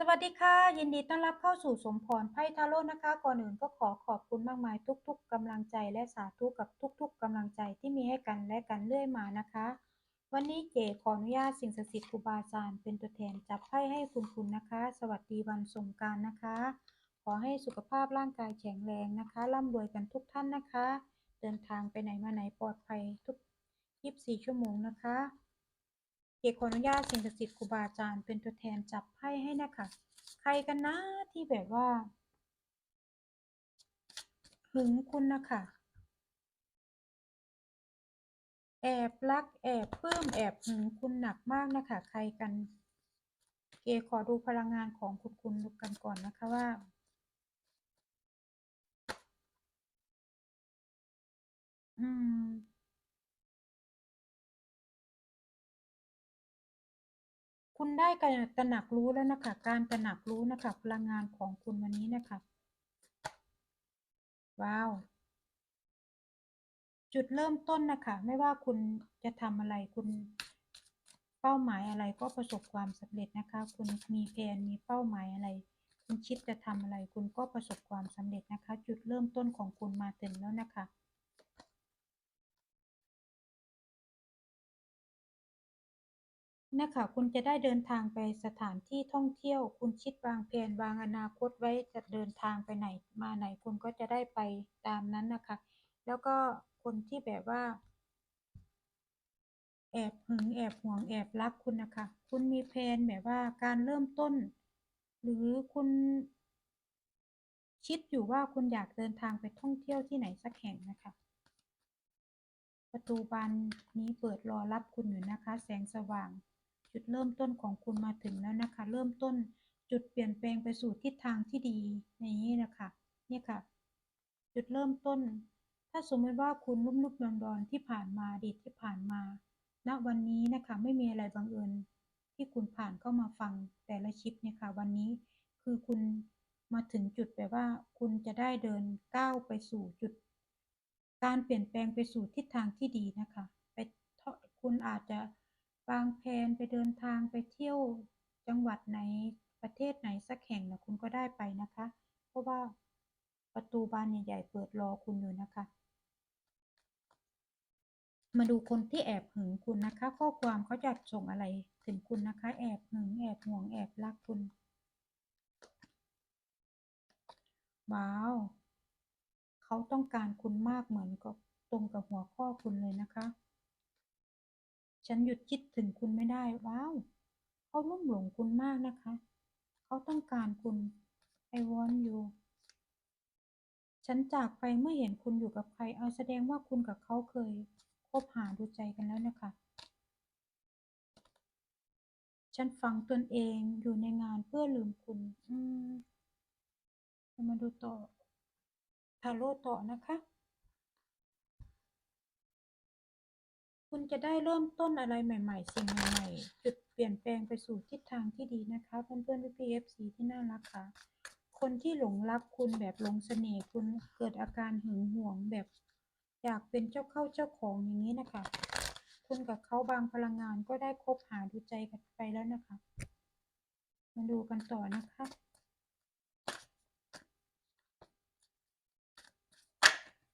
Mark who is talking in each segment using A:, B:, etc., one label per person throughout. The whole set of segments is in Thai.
A: สวัสดีค่ะ ยินดีต้อนรับเข้าสู่สมพรไพ่ทาโร่นะคะ ก่อนอื่นก็ขอขอบคุณมากมายทุก ๆกำลังใจและสาธุกับทุก ๆกำลังใจที่มีให้กันและกันเรื่อยมานะคะ วันนี้เก๋ขออนุญาตสิ่งศักดิ์สิทธิ์ครูบาอาจารย์เป็นตัวแทนจับไพ่ให้คุณคุณนะคะ สวัสดีวันสงกรารนะคะ ขอให้สุขภาพร่างกายแข็งแรงนะคะร่ำรวยกันทุกท่านนะคะ เดินทางไปไหนมาไหนปลอดภัยทุก 24 ชั่วโมงนะคะ กขออนุญาตสิ่งศักดิ์สิทธิ์ครูบาอาจารย์เป็นตัวแทนจับไพ่ให้นะคะ ใครกันนะที่แบบว่าหึงคุณนะคะแอบรักแอบปลื้มแอบหึงคุณหนักมากนะคะ ใครกัน เกขอดูพลังงานของคุณคุณดูกันก่อนนะคะว่าอืม คุณได้การตระหนักรู้แล้วนะคะ การตระหนักรู้นะคะพลังงานของคุณวันนี้นะคะ ว้าว จุดเริ่มต้นนะคะ ไม่ว่าคุณจะทำอะไรคุณเป้าหมายอะไรก็ประสบความสำเร็จนะคะ คุณมีแผนมีเป้าหมายอะไร คุณคิดจะทำอะไร คุณก็ประสบความสำเร็จนะคะ จุดเริ่มต้นของคุณมาถึงแล้วนะคะ นะคะคุณจะได้เดินทางไปสถานที่ท่องเที่ยว คุณคิดวางแผนวางอนาคตไว้จะเดินทางไปไหนมาไหนคุณก็จะได้ไปตามนั้นนะคะ แล้วก็คนที่แบบว่า แอบหึงแอบห่วงแอบรักคุณนะคะ คุณมีแผนแบบว่าการเริ่มต้น หรือคุณคิดอยู่ว่าคุณอยากเดินทางไปท่องเที่ยวที่ไหนสักแห่งนะคะ ประตูบานนี้เปิดรอรับคุณอยู่นะคะ แสงสว่าง จุดเริ่มต้นของคุณมาถึงแล้วนะคะ เริ่มต้นจุดเปลี่ยนแปลงไปสู่ทิศทางที่ดีในนี้นะคะเนี่ยค่ะ จุดเริ่มต้น ถ้าสมมติว่าคุณรุ่มรุ่มดอนดอนที่ผ่านมาดีที่ผ่านมาณวันนี้นะคะไม่มีอะไรบังเอิญที่คุณผ่านเข้ามาฟังแต่ละคลิปเนี่ยค่ะ วันนี้คือคุณมาถึงจุดแบบว่า คุณจะได้เดินก้าวไปสู่จุด การเปลี่ยนแปลงไปสู่ทิศทางที่ดีนะคะ ไปคุณอาจจะ วางแผนไปเดินทางไปเที่ยวจังหวัดไหนประเทศไหนสักแห่งนะคุณก็ได้ไปนะคะ เพราะว่าประตูบานใหญ่ๆเปิดรอคุณอยู่นะคะ มาดูคนที่แอบหึงคุณนะคะ ข้อความเขาจะส่งอะไรถึงคุณนะคะ แอบหึงแอบห่วงแอบรักคุณว้าวเขาต้องการคุณมากเหมือนกับตรงกับหัวข้อคุณเลยนะคะ ฉันหยุดคิดถึงคุณไม่ได้ ว้าว เขาลุ่มหลงคุณมากนะคะ เขาต้องการคุณ I want you ฉันจากไปเมื่อเห็นคุณอยู่กับใคร เอาแสดงว่าคุณกับเขาเคยคบหาดูใจกันแล้วนะคะ ฉันฝังตนเองอยู่ในงานเพื่อลืมคุณ อืม มาดูต่อทาโร่ต่อนะคะ คุณจะได้เริ่มต้นอะไรใหม่ ๆ สิ่งใหม่ๆ จุดเปลี่ยนแปลงไปสู่ทิศทางที่ดีนะคะเพื่อนๆพี่ๆ FC ที่น่ารักค่ะ คนที่หลงรักคุณแบบหลงเสน่ห์คุณเกิดอาการหึงหวงแบบอยากเป็นเจ้าเข้าเจ้าของอย่างนี้นะคะ คุณกับเขาบางพลังงานก็ได้คบหาดูใจกันไปแล้วนะคะ มาดูกันต่อนะคะ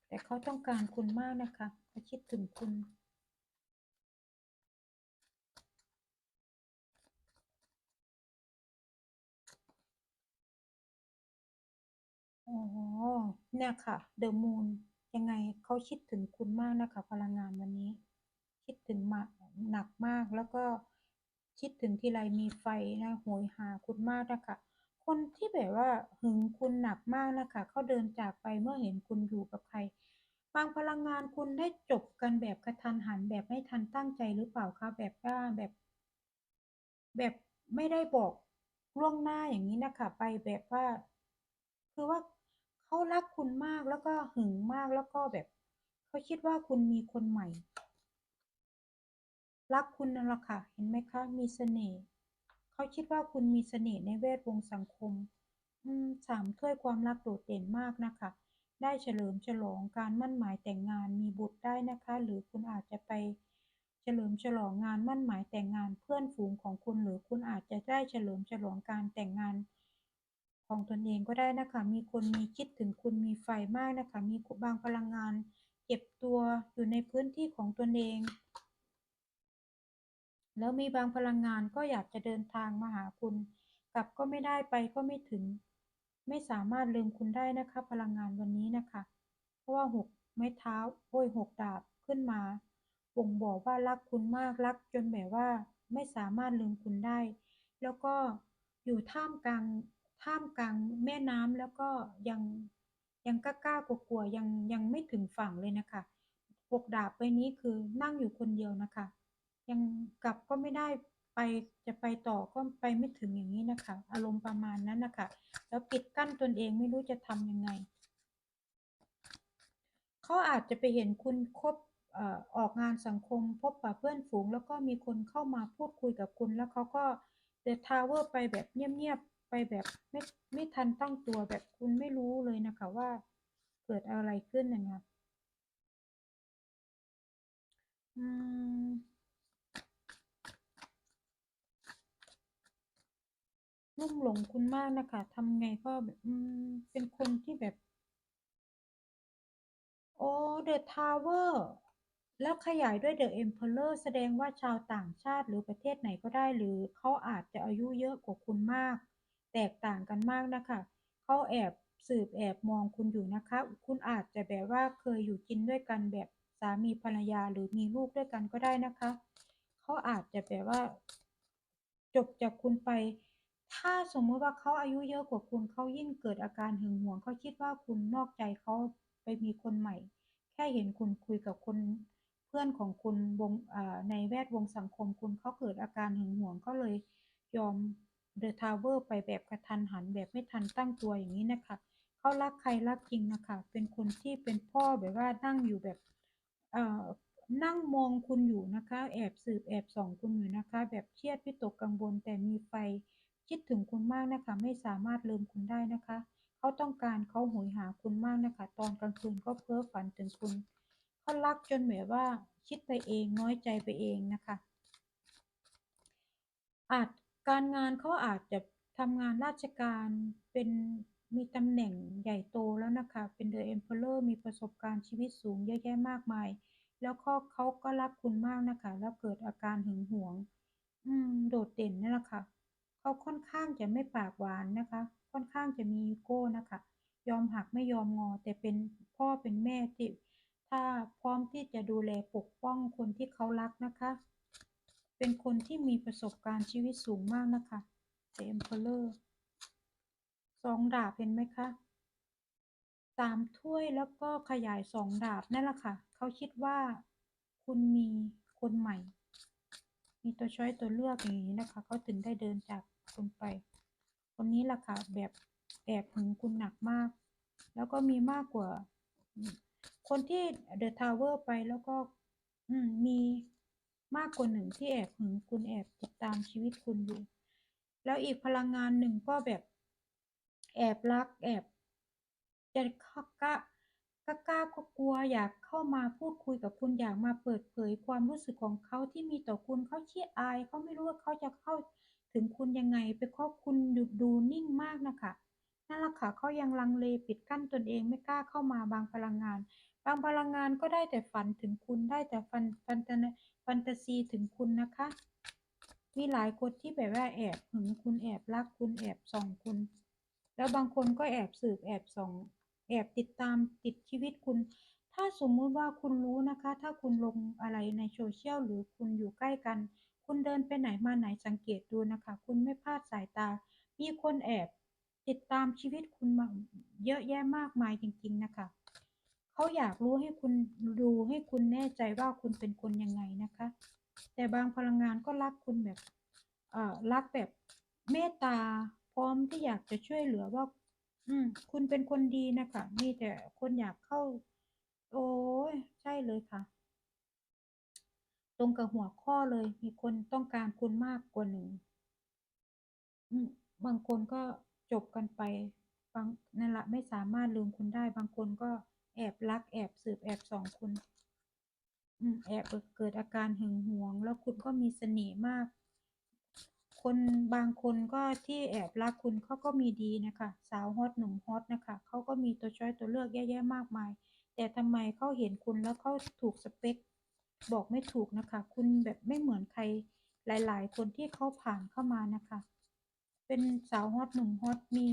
A: แต่เขาต้องการคุณมากนะคะเขาคิดถึงคุณ อ๋อเนี่ยค่ะ เดอะมูนยังไงเขาคิดถึงคุณมากนะคะ พลังงานวันนี้ คิดถึงมากหนักมากแล้วก็คิดถึงทีไรมีไฟนะโหยหาคุณมากนะคะคนที่แบบว่าหึงคุณหนักมากนะคะเขาเดินจากไปเมื่อเห็นคุณอยู่กับใครบางพลังงานคุณได้จบกันแบบกระทันหันแบบไม่ทันตั้งใจหรือเปล่าคะแบบว่าแบบ แบบไม่ได้บอกล่วงหน้าอย่างนี้นะคะไปแบบว่า คือว่า เขารักคุณมากแล้วก็หึงมากแล้วก็แบบเขาคิดว่าคุณมีคนใหม่ รักคุณนั่นแหละค่ะ เห็นไหมคะ มีเสน่ห์เขาคิดว่าคุณมีเสน่ห์ในแวดวงสังคมอืมสามถ้วยความรักโดดเด่นมากนะคะ ได้เฉลิมฉลองการมั่นหมายแต่งงานมีบุตรได้นะคะ หรือคุณอาจจะไปเฉลิมฉลองงานมั่นหมายแต่งงานเพื่อนฝูงของคุณ หรือคุณอาจจะได้เฉลิมฉลองการแต่งงาน ของตนเองก็ได้นะคะ มีคนมีคิดถึงคุณมีไฟมากนะคะ มีบางพลังงานเก็บตัวอยู่ในพื้นที่ของตนเอง แล้วมีบางพลังงานก็อยากจะเดินทางมาหาคุณ กลับก็ไม่ได้ไปก็ไม่ถึง ไม่สามารถลืมคุณได้นะคะ พลังงานวันนี้นะคะ เพราะว่าหกไม้เท้าโอ้ยหกดาบขึ้นมาบ่งบอกว่ารักคุณมากรักจนแบบว่าไม่สามารถลืมคุณได้ แล้วก็อยู่ท่ามกลาง ท่ามกลางแม่น้ำแล้วก็ยังยังกล้าๆกลัวๆยังยังไม่ถึงฝั่งเลยนะคะหกดาบใบนี้คือนั่งอยู่คนเดียวนะคะ ยังกลับก็ไม่ได้ไปจะไปต่อก็ไปไม่ถึงอย่างนี้นะคะ อารมณ์ประมาณนั้นนะคะแล้วปิดกั้นตนเองไม่รู้จะทำยังไงเขาอาจจะไปเห็นคุณคบอออกงานสังคมพบปะเพื่อนฝูง แล้วก็มีคนเข้ามาพูดคุยกับคุณ แล้วเขาก็เดทาวเวอร์ไปแบบเงียบ ไปแบบไม่ไม่ทันตั้งตัวแบบคุณไม่รู้เลยนะคะว่าเกิดอะไรขึ้นนะคะอืมลุ่มหลงคุณมากนะคะทำไงก็แบบอืมเป็นคนที่แบบ โอ้ The Tower แล้วขยายด้วย The Emperor แสดงว่าชาวต่างชาติหรือประเทศไหนก็ได้หรือเขาอาจจะอายุเยอะกว่าคุณมาก แตกต่างกันมากนะคะเขาแอบสืบแอบมองคุณอยู่นะคะ คุณอาจจะแบบว่าเคยอยู่กินด้วยกันแบบสามีภรรยาหรือมีลูกด้วยกันก็ได้นะคะ เขาอาจจะแบบว่า จบจากคุณไป ถ้าสมมติว่าเขาอายุเยอะกว่าคุณเขายิ่งเกิดอาการหึงหวงเขาคิดว่าคุณนอกใจเขาไปมีคนใหม่ แค่เห็นคุณคุยกับคนเพื่อนของคุณวงในแวดวงสังคมคุณเขาเกิดอาการหึงหวงก็เลยยอม เดอะทาวเวอร์ไปแบบกระทันหันแบบไม่ทันตั้งตัวอย่างนี้นะคะเขารักใครรักจริงนะคะ เป็นคนที่เป็นพ่อแบบว่านั่งอยู่แบบเอ่อนั่งมองคุณอยู่นะคะ แอบสืบแอบส่องคุณอยู่นะคะ แบบเครียดวิตกกังวลแต่มีไฟคิดถึงคุณมากนะคะ ไม่สามารถลืมคุณได้นะคะ เขาต้องการเขาหยหาคุณมากนะคะ ตอนกลางคืนก็เพ้อฝันถึงคุณเขารักจนแบบว่าคิดไปเองน้อยใจไปเองนะคะ อาจ การงานเขาอาจจะทำงานราชการเป็นมีตำแหน่งใหญ่โตแล้วนะคะ เป็น The Emperor มีประสบการณ์ชีวิตสูงเยอะแยะมากมาย แล้วก็เขาก็รักคุณมากนะคะ แล้วเกิดอาการหึงหวง อืม โดดเด่นนั่นแหละค่ะเขาค่อนข้างจะไม่ปากหวานนะคะ ค่อนข้างจะมีอีโก้นะคะ ยอมหักไม่ยอมงอ แต่เป็นพ่อเป็นแม่ที่ถ้าพร้อมที่จะดูแลปกป้องคนที่เขารักนะคะ เป็นคนที่มีประสบการณ์ชีวิตสูงมากนะคะ The Emperor สองดาบเห็นไหมคะสามถ้วยแล้วก็ขยายสองดาบนั่นแหละค่ะ เขาคิดว่าคุณมีคนใหม่ มีตัวช้อยตัวเลือกอย่างนี้นะคะ เขาถึงได้เดินจากคุณไป คนนี้ล่ะค่ะ แบบแอบหึงคุณหนักมาก แล้วก็มีมากกว่า คนที่เดอะทาวเวอร์ไปแล้วก็อืม มากกว่าหนึ่งที่แอบหึงคุณแอบติดตามชีวิตคุณอยู่ แล้วอีกพลังงานหนึ่งก็แบบ แอบรัก แอบจะกล้ากล้ากล้าก็กลัวอยากเข้ามาพูดคุยกับคุณอยากมาเปิดเผยความรู้สึกของเขาที่มีต่อคุณเขาขี้อายเขาไม่รู้ว่าเขาจะเข้าถึงคุณยังไงไปเพราะคุณหยุดดูนิ่งมากนะคะนั่นแหละค่ะเขายังลังเลปิดกั้นตนเองไม่กล้าเข้ามาบางพลังงาน บางพลังงานก็ได้แต่ฝันถึงคุณได้แต่ฟันฟัน ตาฟันตาซีถึงคุณนะคะ มีหลายคนที่แบบว่าแอบหึงคุณแอบรักคุณแอบส่องคุณ แล้วบางคนก็แอบสืบแอบส่อง แอบติดตามติดชีวิตคุณ ถ้าสมมุติว่าคุณรู้นะคะ ถ้าคุณลงอะไรในโซเชียลหรือคุณอยู่ใกล้กัน คุณเดินไปไหนมาไหนสังเกตดูนะคะ คุณไม่พลาดสายตา มีคนแอบติดตามชีวิตคุณมาเยอะแยะมากมายจริง ๆ นะคะ เขาอยากรู้ให้คุณดูให้คุณแน่ใจว่าคุณเป็นคนยังไงนะคะ แต่บางพลังงานก็รักคุณแบบเอ่อรักแบบเมตตา พร้อมที่อยากจะช่วยเหลือว่า อืม คุณเป็นคนดีนะคะมีแต่คนอยากเข้า โอ้ยใช่เลยค่ะ ตรงกับหัวข้อเลย มีคนต้องการคุณมากกว่าหนึ่งบางคนก็จบกันไปบางนั่นแหละไม่สามารถลืมคุณได้ บางคนก็ แอบรัก แอบสืบแอบส่องคุณอืมแอบเกิดอาการหึงหวง แล้วคุณก็มีเสน่ห์มาก คนบางคนก็ที่แอบรักคุณเขาก็มีดีนะคะ สาวฮอตหนุ่มฮอตนะคะเขาก็มีตัวช้อยตัวเลือกแยะๆมากมาย แต่ทำไมเขาเห็นคุณแล้วเขาถูกสเปค บอกไม่ถูกนะคะ คุณแบบไม่เหมือนใครหลาย ๆ คนที่เขาผ่านเข้ามานะคะ เป็นสาวฮอตหนุ่มฮอตมี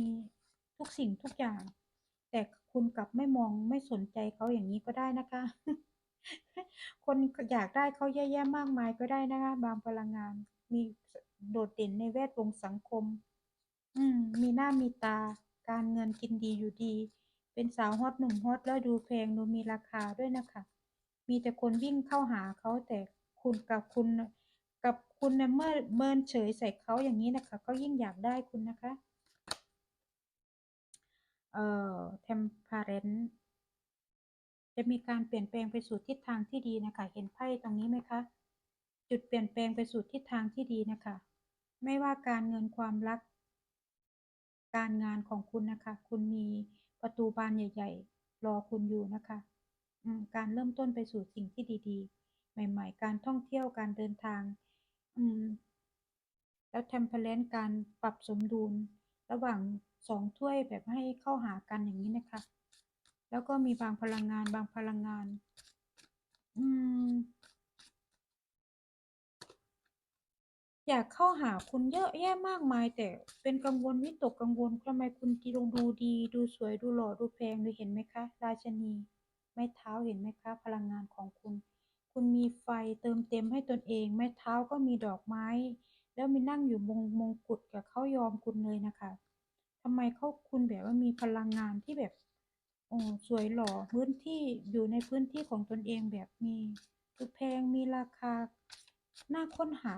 A: ทุกสิ่งทุกอย่าง คุณกลับไม่มองไม่สนใจเขาอย่างนี้ก็ได้นะคะ คนอยากได้เขาแย่ๆมากมายก็ได้นะคะ บางพลังงาน มีโดดเด่นในแวดวงสังคม อืม มีหน้ามีตา การเงินกินดีอยู่ดี เป็นสาวฮอตหนุ่มฮอตแล้วดูแพงดูมีราคาด้วยนะคะ มีแต่คนวิ่งเข้าหาเขาแต่คุณกับคุณกับคุณนะเมื่อเมินเฉยใส่เขาอย่างนี้นะคะก็ยิ่งอยากได้คุณนะคะ เอ่อ temperance จะมีการเปลี่ยนแปลงไปสู่ทิศทางที่ดีนะคะ เห็นไพ่ตรงนี้ไหมคะ จุดเปลี่ยนแปลงไปสู่ทิศทางที่ดีนะคะ ไม่ว่าการเงินความรัก การงานของคุณนะคะ คุณมีประตูบานใหญ่ ๆ รอคุณอยู่นะคะ การเริ่มต้นไปสู่สิ่งที่ดี ๆ ใหม่ ๆ การท่องเที่ยว การเดินทาง แล้ว temperance การปรับสมดุลระหว่าง สองถ้วยแบบให้เข้าหากันอย่างนี้นะคะ แล้วก็มีบางพลังงานบางพลังงาน อืม อยากเข้าหาคุณเยอะแยะมากมาย แต่เป็นกังวลวิตกกังวลทำไมคุณดีดูดี ดูสวยดูหล่อดูแพงดูเห็นไหมคะ ราชนี ไม้เท้าเห็นไหมคะ พลังงานของคุณ คุณมีไฟเติมเต็มให้ตนเอง ไม้เท้าก็มีดอกไม้ แล้วมีนั่งอยู่มงมงกุฎกับเขายอมคุณเลยนะคะ ทำไมเขาคุณแบบว่ามีพลังงานที่แบบโอ้สวยหล่อพื้นที่อยู่ในพื้นที่ของตนเองแบบมีดูแพงมีราคาน่าค้นหา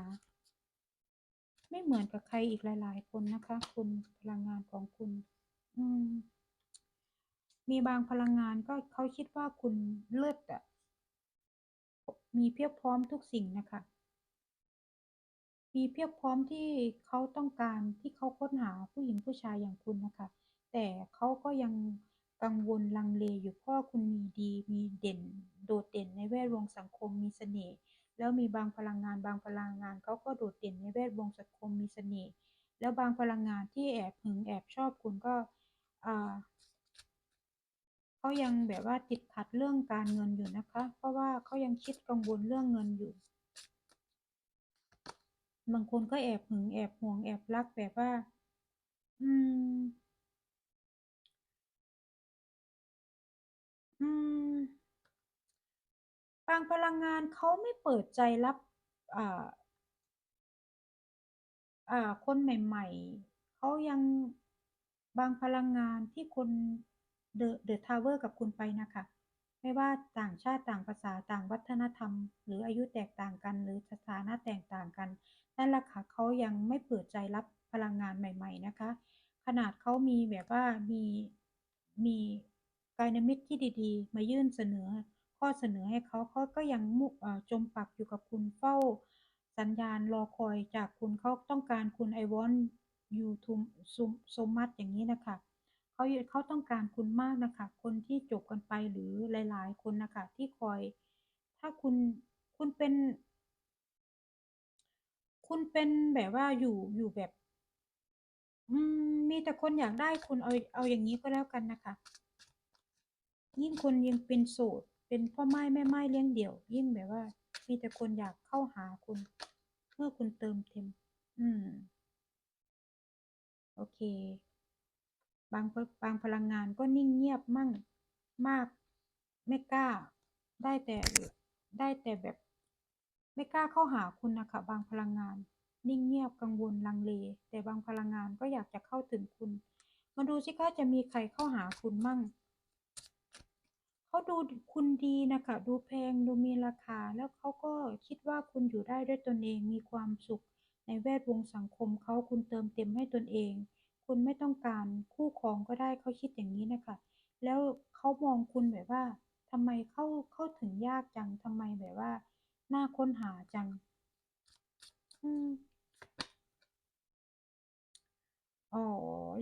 A: ไม่เหมือนกับใครอีกหลาย ๆ คนนะคะ คุณพลังงานของคุณ อืม มีบางพลังงานก็เขาคิดว่าคุณเลิศอะมีเพียบพร้อมทุกสิ่งนะคะ มีเพียบพร้อมที่เขาต้องการที่เขาค้นหาผู้หญิงผู้ชายอย่างคุณนะคะ แต่เขาก็ยังกังวลลังเลอยู่เพราะคุณมีดีมีเด่น โดดเด่นในแวดวงสังคมมีเสน่ห์แล้วมีบางพลังงานบางพลังงานเขาก็โดดเด่นในแวดวงสังคมมีเสน่ห์แล้วบางพลังงานที่แอบหึงแอบชอบคุณก็เขายังแบบว่าติดขัดเรื่องการเงินอยู่นะคะ เพราะว่าเขายังคิดกังวลเรื่องเงินอยู่ บางคนก็แอบหึงแอบห่วงแอบรักแบบว่า อืม อืม บางพลังงานเขาไม่เปิดใจรับ อ่า อ่า คนใหม่ๆ เขายังบางพลังงานที่คนเดอะเดอะทาวเวอร์กับคุณไปนะคะ ไม่ว่าต่างชาติต่างภาษาต่างวัฒนธรรม หรืออายุแตกต่างกัน หรือสถานะแตกต่างกัน นั่นแหละค่ะเขายังไม่เปิดใจรับพลังงานใหม่ ๆ นะคะ ขนาดเขามีแบบว่ามีมีกายมิตรที่ดีๆ มายื่นเสนอ ข้อเสนอให้เขาเขาก็ยังมุจมปักอยู่กับคุณเฝ้า สัญญาณรอคอยจากคุณเขาต้องการคุณ I want you to so so much อย่างนี้นะคะเขาเขาต้องการคุณมากนะคะ คนที่จบกันไปหรือหลาย ๆ คนนะคะที่คอย ถ้าคุณคุณเป็น คุณเป็นแบบว่าอยู่อยู่แบบ อืม มีแต่คนอยากได้คุณเอาเอาอย่างนี้ก็แล้วกันนะคะ ยิ่งคนยังเป็นโสดเป็นพ่อไม้แม่ไม้เลี้ยงเดี่ยว ยิ่งแบบว่า มีแต่คนอยากเข้าหาคุณเมื่อคุณเติมเต็ม อืม โอเค บางบางพลังงานก็นิ่งเงียบมั่งมาก ไม่กล้า ได้แต่ได้แต่แบบ ไม่กล้าเข้าหาคุณนะคะบางพลังงาน นิ่งเงียบกังวลลังเล แต่บางพลังงานก็อยากจะเข้าถึงคุณ มาดูสิคะจะมีใครเข้าหาคุณมั่งเขาดูคุณดีนะคะดูแพงดูมีราคา แล้วเขาก็คิดว่าคุณอยู่ได้ด้วยตนเองมีความสุข ในแวดวงสังคมเขาคุณเติมเต็มให้ตนเอง คุณไม่ต้องการคู่ครองก็ได้เขาคิดอย่างนี้นะคะ แล้วเขามองคุณแบบว่าทำไมเข้าเข้าถึงยากจังทำไมแบบว่า น่าค้นหาจัง อืมอ๋อ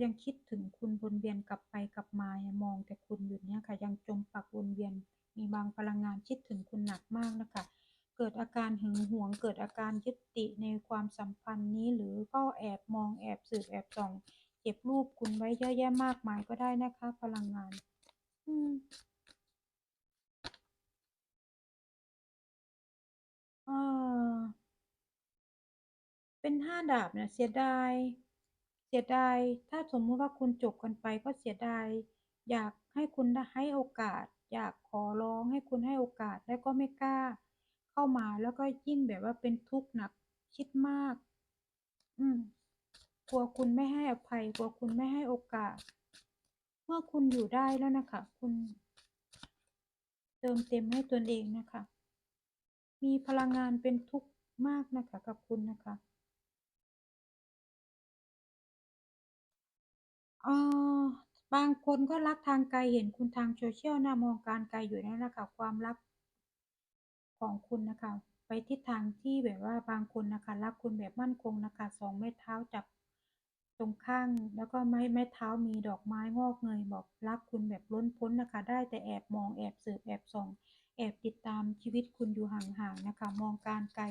A: ยังคิดถึงคุณวนเวียนกลับไปกลับมา มองแต่คุณอยู่เนี่ยค่ะ ยังจมปักวนเวียน มีบางพลังงานคิดถึงคุณหนักมากนะคะ เกิดอาการหึงหวง เกิดอาการยึดติในความสัมพันธ์นี้ หรือก็แอบมองแอบสืบแอบส่อง เก็บรูปคุณไว้เยอะแยะมากมายก็ได้นะคะ พลังงาน อืม เออ เป็นห้าดาบเนี่ยเสียดาย เสียดาย ถ้าสมมุติว่าคุณจบกันไปก็เสียดาย อยากให้คุณได้ให้โอกาส อยากขอร้องให้คุณให้โอกาสแล้วก็ไม่กล้า เข้ามาแล้วก็ยิ่งแบบว่าเป็นทุกข์หนักคิดมาก อืมกลัวคุณไม่ให้อภัยกลัวคุณไม่ให้โอกาส เมื่อคุณอยู่ได้แล้วนะคะ คุณ เติมเต็มให้ตนเองนะคะ มีพลังงานเป็นทุกข์มากนะคะ กับคุณนะคะ เอ่อ บางคนก็รักทางไกล เห็นคุณทางโซเชียลนะมองการไกลอยู่นั่นแหละค่ะ ความรัก ของคุณนะคะไปทิศทางที่แบบว่าบางคนนะคะรักคุณแบบมั่นคงนะคะสองไม้เท้าจับ ตรงข้าง แล้วก็ไม้ ไม้เท้ามีดอกไม้งอกเงย บอกรักคุณแบบล้นพ้นนะคะได้แต่แอบมอง แอบสืบ แอบส่อง แอบติดตามชีวิตคุณอยู่ห่าง ๆนะคะมองการไกล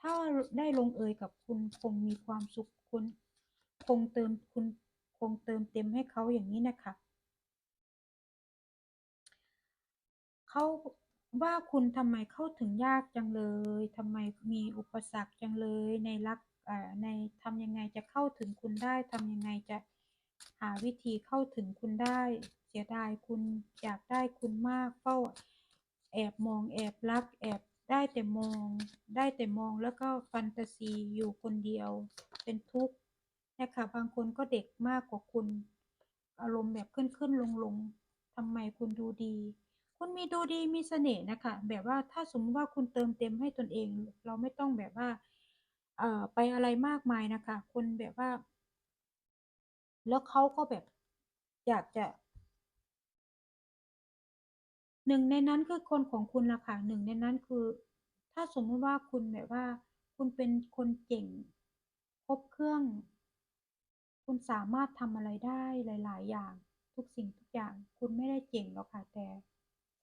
A: ถ้าได้ลงเอยกับคุณ คงมีความสุข คุณ คงเติม คุณ คงเติมเต็มให้เขาอย่างนี้นะคะเขาว่าคุณทำไมเข้าถึงยากจังเลยทำไมมีอุปสรรคจังเลยในรักอ่อในทำยังไงจะเข้าถึงคุณได้ทำยังไงจะหาวิธีเข้าถึงคุณได้ เสียดายคุณอยากได้คุณมากเฝ้าแอบมองแอบรัก แอบได้แต่มอง ได้แต่มองแล้วก็แฟนตาซีอยู่คนเดียวเป็นทุกข์ นะคะบางคนก็เด็กมากกว่าคุณ อารมณ์แบบขึ้นขึ้นลงลงทำไมคุณดูดี คุณมีดูดีมีเสน่ห์นะคะ แบบว่าถ้าสมมติว่าคุณเติมเต็มให้ตนเอง เราไม่ต้องแบบว่า เอ่อ ไปอะไรมากมายนะคะคุณแบบว่า แล้วเขาก็แบบ อยากจะ หนึ่งในนั้นคือคนของคุณละค่ะหนึ่งในนั้นคือ ถ้าสมมติว่าคุณแบบว่า คุณเป็นคนเก่ง ครบเครื่อง คุณสามารถทำอะไรได้หลาย ๆ อย่าง ทุกสิ่งทุกอย่าง คุณไม่ได้เก่งหรอกค่ะแต่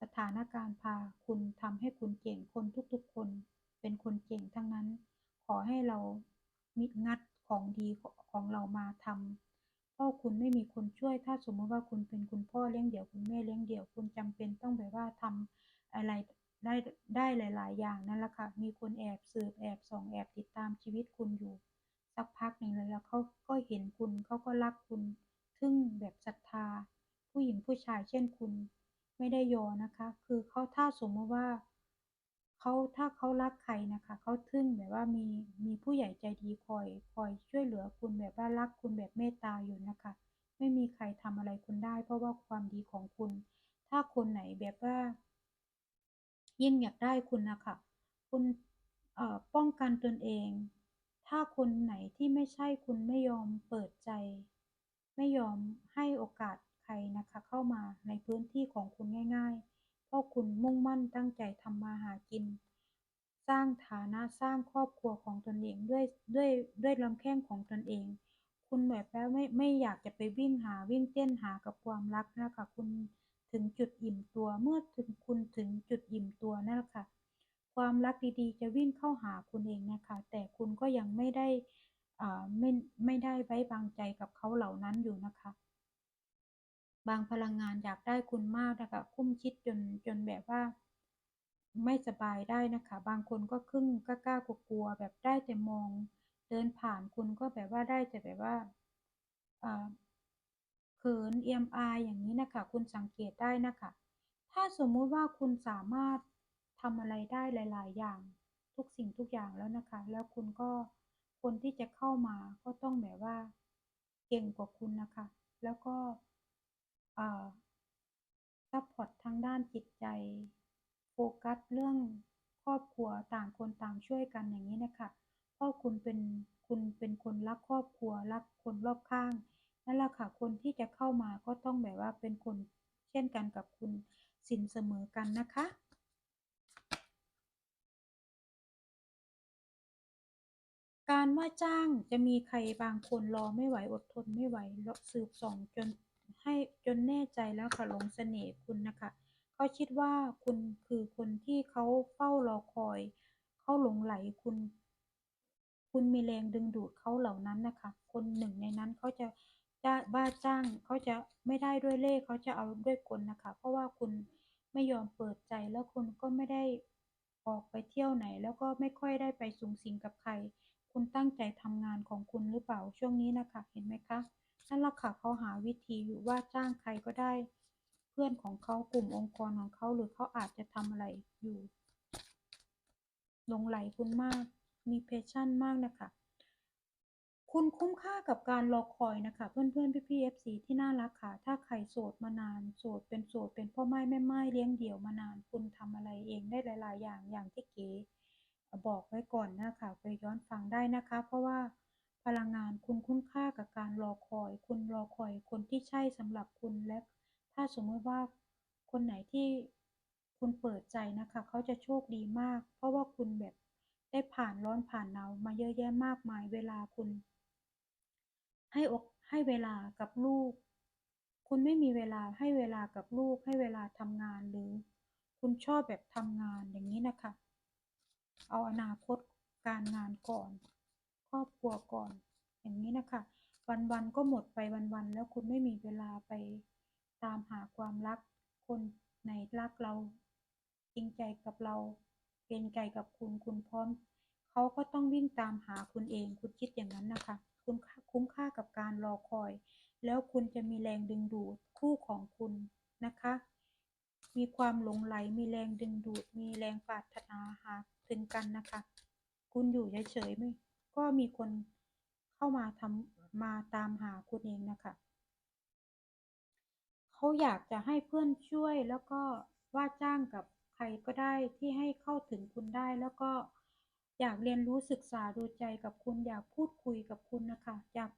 A: สถานการณ์พาคุณทำให้คุณเก่งคนทุกๆ คน เป็นคนเก่งทั้งนั้น ขอให้เรามิดงัดของดีของเรามาทำเพราะคุณไม่มีคนช่วย ถ้าสมมติว่าคุณเป็นคุณพ่อเลี้ยงเดี่ยวคุณแม่เลี้ยงเดี่ยวคุณจำเป็นต้องแบบว่าทำอะไรได้ได้หลาย ๆ อย่างนั่นแหละค่ะ มีคนแอบสืบแอบส่องแอบติดตามชีวิตคุณอยู่ สักพักหนึ่งเลยแล้วเขาก็เห็นคุณเขาก็รักคุณทึ่งแบบศรัทธา ผู้หญิงผู้ชายเช่นคุณ ไม่ได้ยอนะคะ คือเขาถ้าสมมติว่าเขาถ้าเขารักใครนะคะเขาทึ่งแบบว่ามีมีผู้ใหญ่ใจดีคอยคอยช่วยเหลือคุณแบบว่ารักคุณแบบเมตตาอยู่นะคะ ไม่มีใครทำอะไรคุณได้ เพราะว่าความดีของคุณ ถ้าคนไหนแบบว่า ยิ่งอยากได้คุณนะคะคุณป้องกันตนเอง ถ้าคนไหนที่ไม่ใช่คุณไม่ยอมเปิดใจ ไม่ยอมให้โอกาสใครนะคะ เข้ามาในพื้นที่ของคุณง่าย ๆ เพราะคุณมุ่งมั่นตั้งใจทำมาหากิน สร้างฐานะสร้างครอบครัวของตนเองด้วยด้วยด้วยลำแข้งของตนเอง คุณแบบว่าไม่ไม่อยากจะไปวิ่งหาวิ่งเต้นหากับความรักนะคะคุณถึงจุดอิ่มตัวเมื่อถึงคุณถึงจุดอิ่มตัวนั่นแหละค่ะ ความรักดีๆ จะวิ่งเข้าหาคุณเองนะคะ แต่คุณก็ยังไม่ได้ไม่ไม่ได้ไว้วางใจกับเขาเหล่านั้นอยู่นะคะ บางพลังงานอยากได้คุณมากนะคะคุ้มคิดจนจนแบบว่า ไม่สบายได้นะคะ บางคนก็ครึ่งกล้ากลัวแบบได้แต่มอง เดินผ่านคุณก็แบบว่าได้แต่แบบว่าเขินเอียมอายอย่างนี้นะคะ คุณสังเกตได้นะคะ ถ้าสมมุติว่าคุณสามารถำอะไรได้หลาย ๆ อย่าง ทุกสิ่งทุกอย่างแล้วนะคะ แล้วคุณก็คนที่จะเข้ามาก็ต้องแบบว่า เก่งกว่าคุณนะคะ แล้วก็ซัพพอร์ตทางด้านจิตใจ โฟกัสเรื่องครอบครัวต่างคนต่างช่วยกันอย่างนี้นะคะเพราะคุณเป็นคุณเป็นคนรักครอบครัวรักคนรอบข้างนั่นแหละค่ะ คนที่จะเข้ามาก็ต้องแบบว่าเป็นคนเช่นกันกับคุณสินเสมอกันนะคะ การว่าจ้างจะมีใครบางคนรอไม่ไหวอดทนไม่ไหวสืบส่องจนให้จนแน่ใจแล้วค่ะหลงเสน่ห์คุณนะคะเขาคิดว่าคุณคือคนที่เขาเฝ้ารอคอย เขาหลงใหลคุณ คุณมีแรงดึงดูดเขาเหล่านั้นนะคะ คนหนึ่งในนั้นเขาจะจะบ้าจ้างเขาจะไม่ได้ด้วยเล่ห์เขาจะเอาด้วยกลนะคะ เพราะว่าคุณไม่ยอมเปิดใจแล้วคุณก็ไม่ได้ออกไปเที่ยวไหน แล้วก็ไม่ค่อยได้ไปสุงสิงกับใคร คุณตั้งใจทำงานของคุณหรือเปล่าช่วงนี้นะคะเห็นไหมคะนั่นละค่ะเขาหาวิธีอยู่ว่าจ้างใครก็ได้ เพื่อนของเขากลุ่มองค์กรของเขาหรือเขาอาจจะทำอะไรอยู่หลงไหลคุณมากมีเพชชั่นมากนะคะ คุณคุ้มค่ากับการรอคอยนะคะ เพื่อนๆพี่ๆ FC ที่น่ารักค่ะ ถ้าใครโสดมานาน โสดเป็นโสดเป็นพ่อไม้แม่ไม้เลี้ยงเดี่ยวมานาน คุณทำอะไรเองได้หลาย ๆ อย่างอย่างที่เก๋ บอกไว้ก่อนนะคะไปย้อนฟังได้นะคะ เพราะว่าพลังงานคุณคุ้มค่ากับการรอคอย คุณรอคอยคนที่ใช่สำหรับคุณและ ถ้าสมมติว่าคนไหนที่คุณเปิดใจนะคะ เขาจะโชคดีมาก เพราะว่าคุณแบบได้ผ่านร้อนผ่านหนาวมาเยอะแยะมากมาย เวลาคุณ ให้อกให้เวลากับลูก คุณไม่มีเวลาให้เวลากับลูก ให้เวลาทำงานหรือ คุณชอบแบบทำงานอย่างนี้นะคะ เอาอนาคตการงานก่อน ครอบครัวก่อน อย่างนี้นะคะ วันๆก็หมดไปวันๆแล้วคุณไม่มีเวลาไปตามหาความรัก คนไหนรักเราจริงใจกับเราเป็นใจกับคุณคุณพร้อมเขาก็ต้องวิ่งตามหาคุณเอง คุณคิดอย่างนั้นนะคะ คุณคุ้มค่ากับการรอคอย แล้วคุณจะมีแรงดึงดูดคู่ของคุณนะคะ มีความหลงไหลมีแรงดึงดูด มีแรงปรารถนาหา ถึงกันนะคะ คุณอยู่เฉยๆไม่ก็มีคนเข้ามาทำมาตามหาคุณเองนะคะเขาอยากจะให้เพื่อนช่วยแล้วก็ว่าจ้างกับใครก็ได้ที่ให้เข้าถึงคุณได้แล้วก็อยากเรียนรู้ศึกษาดูใจกับคุณอยากพูดคุยกับคุณนะคะ อยาก